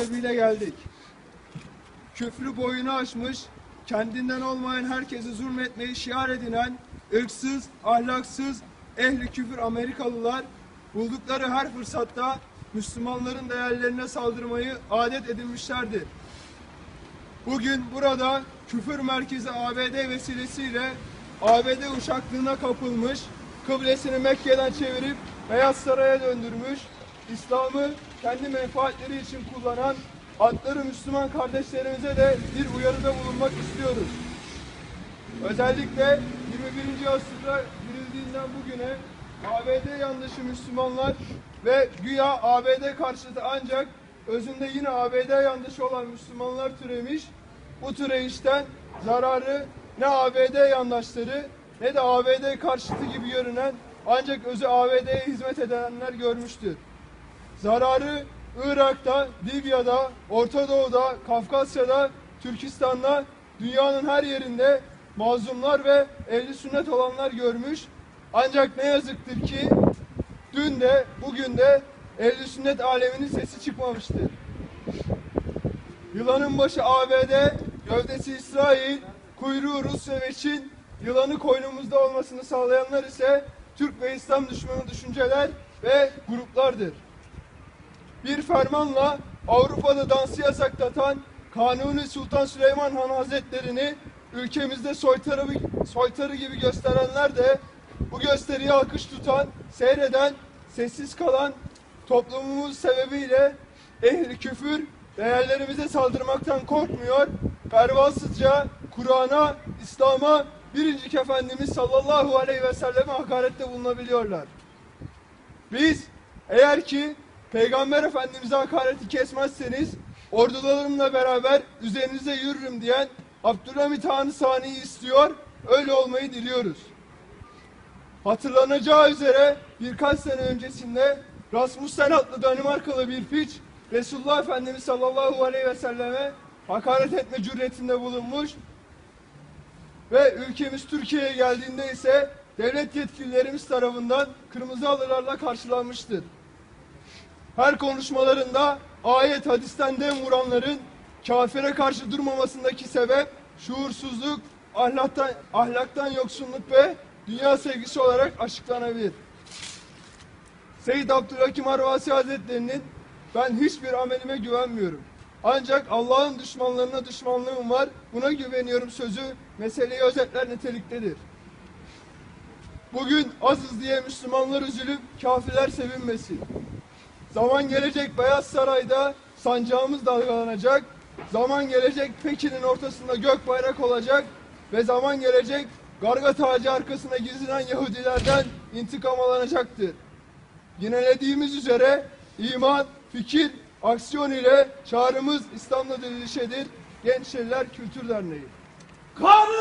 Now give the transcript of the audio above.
sebebiyle geldik. Küfrü boyunu aşmış, kendinden olmayan herkese zulmetmeyi şiar edinen, ırksız, ahlaksız, ehli küfür Amerikalılar buldukları her fırsatta Müslümanların değerlerine saldırmayı adet edinmişlerdir. Bugün burada küfür merkezi ABD vesilesiyle ABD uşaklığına kapılmış, kıblesini Mekke'den çevirip Beyaz Saray'a döndürmüş, İslam'ı kendi menfaatleri için kullanan atları Müslüman kardeşlerimize de bir uyarıda bulunmak istiyoruz. Özellikle 21. asırda girildiğinden bugüne ABD yanlışı Müslümanlar ve güya ABD karşıtı ancak özünde yine ABD yanlışı olan Müslümanlar türemiş. Bu türeyişten zararı ne ABD yandaşları ne de ABD karşıtı gibi görünen ancak özü ABD'ye hizmet edenler görmüştür. Zararı Irak'ta, Libya'da, Orta Doğu'da, Kafkasya'da, Türkistan'da, dünyanın her yerinde mazlumlar ve ehli sünnet olanlar görmüş. Ancak ne yazıktır ki dün de bugün de ehli sünnet aleminin sesi çıkmamıştır. Yılanın başı ABD, gövdesi İsrail, kuyruğu Rusya ve Çin, yılanı koynumuzda olmasını sağlayanlar ise Türk ve İslam düşmanı düşünceler ve gruplardır. Bir fermanla Avrupa'da dansı yasaklatan Kanuni Sultan Süleyman Han Hazretlerini ülkemizde soytarı, soytarı gibi gösterenler de bu gösteriyi alkış tutan, seyreden, sessiz kalan toplumumuz sebebiyle ehli küfür değerlerimize saldırmaktan korkmuyor. Pervasızca Kur'an'a, İslam'a, biricik Efendimiz sallallahu aleyhi ve selleme hakarette bulunabiliyorlar. Biz eğer ki Peygamber Efendimiz'e hakareti kesmezseniz ordularımla beraber üzerinize yürürüm diyen Abdülhamit Han Sani'yi istiyor, öyle olmayı diliyoruz. Hatırlanacağı üzere birkaç sene öncesinde Rasmussen adlı Danimarkalı bir piç Resulullah Efendimiz sallallahu aleyhi ve selleme hakaret etme cüretinde bulunmuş ve ülkemiz Türkiye'ye geldiğinde ise devlet yetkililerimiz tarafından kırmızı halılarla karşılanmıştır. Her konuşmalarında ayet hadisten dem vuranların kafire karşı durmamasındaki sebep şuursuzluk, ahlaktan, ahlaktan yoksunluk ve dünya sevgisi olarak açıklanabilir. Seyyid Abdülhakim Arvasi Hazretleri'nin ben hiçbir amelime güvenmiyorum. Ancak Allah'ın düşmanlarına düşmanlığım var. Buna güveniyorum sözü meseleyi özetler niteliktedir. Bugün azız diye Müslümanlar üzülüp kafirler sevinmesin. Zaman gelecek Beyaz Saray'da sancağımız dalgalanacak. Zaman gelecek Pekin'in ortasında gök bayrak olacak. Ve zaman gelecek garga tacı arkasına gizlenen Yahudilerden intikam alınacaktır. Yinelediğimiz üzere iman, fikir, aksiyon ile çağrımız İslam'la dirilişedir. Gençler Kültür Derneği. Kanun!